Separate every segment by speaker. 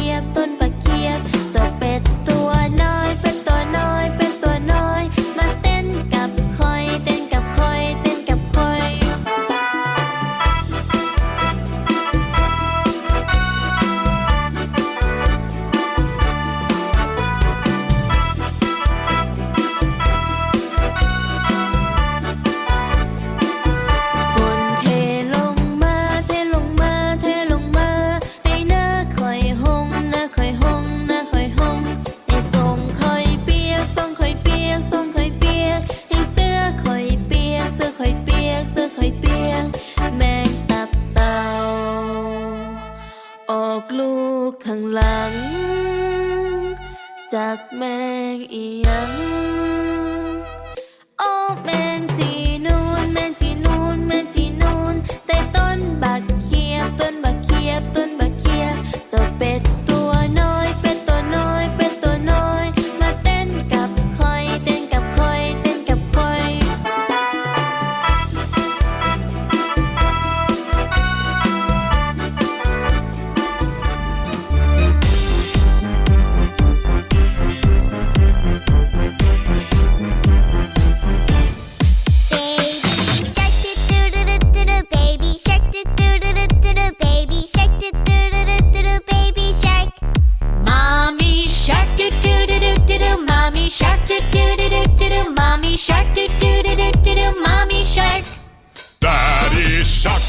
Speaker 1: María ข้างหลัง จากแมงอียัง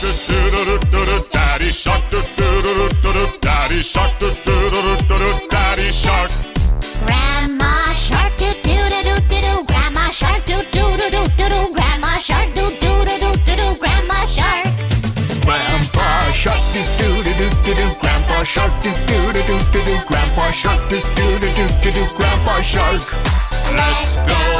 Speaker 2: Daddy shark, daddy shark, daddy shark.
Speaker 1: Grandma shark. Grandma shark. Grandma shark. Grandma shark.
Speaker 2: Grandpa shark. Grandpa shark. Grandpa shark. Grandpa shark. Let's go.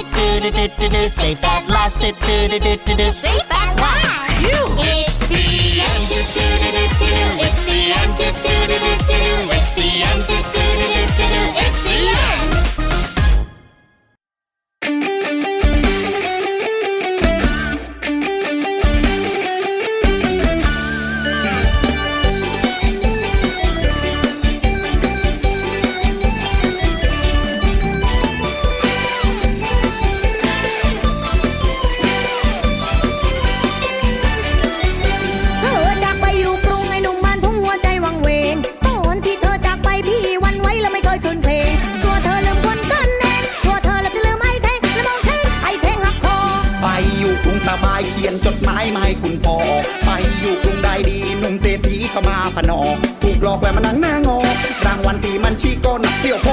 Speaker 2: do do do do do.
Speaker 1: Safe at last, it, do do do do do. Safe at last. You. It's the end, do do do do do. It's the end, do do do do do. It's the end, do
Speaker 3: พนอ
Speaker 4: ถูกหลอกแหวมันนัง
Speaker 3: หน้างอรางวัลตีมันชี้ก้นเดี่ยว
Speaker 5: โพ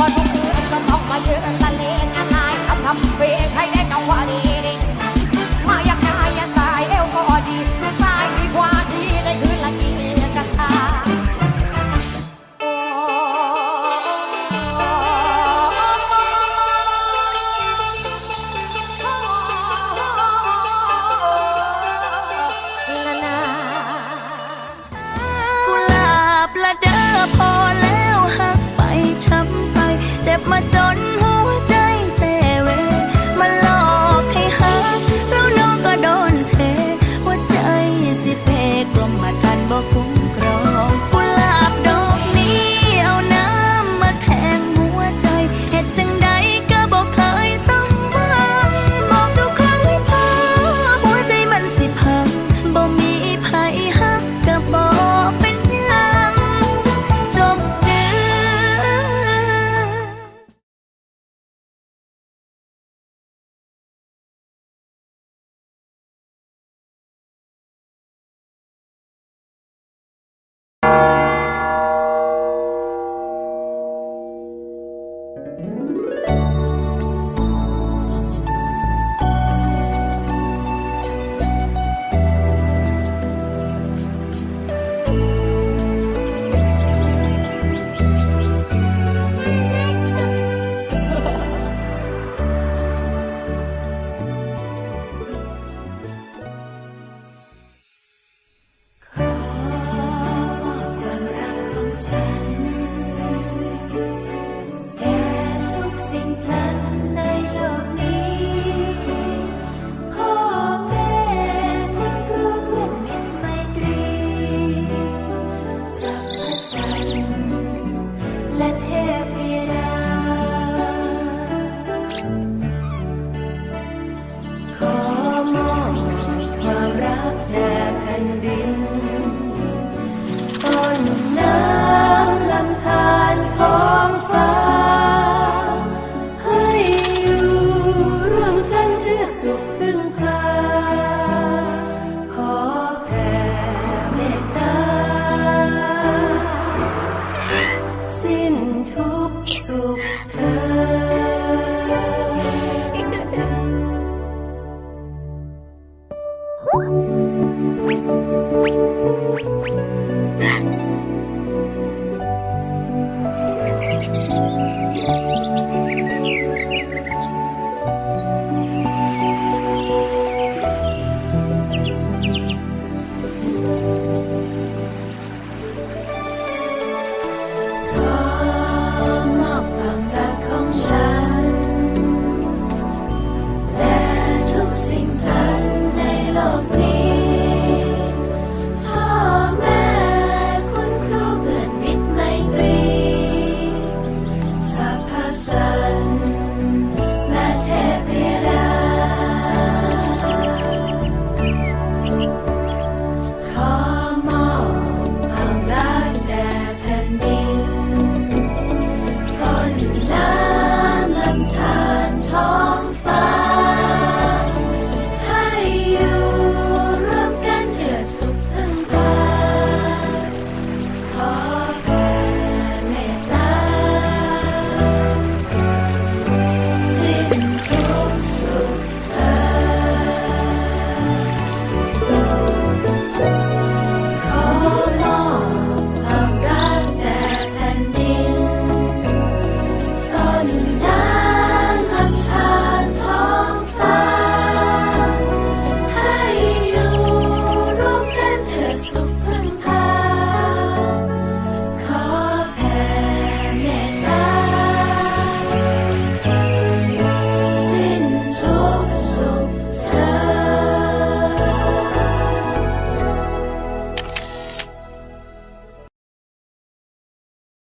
Speaker 5: What?
Speaker 3: sad.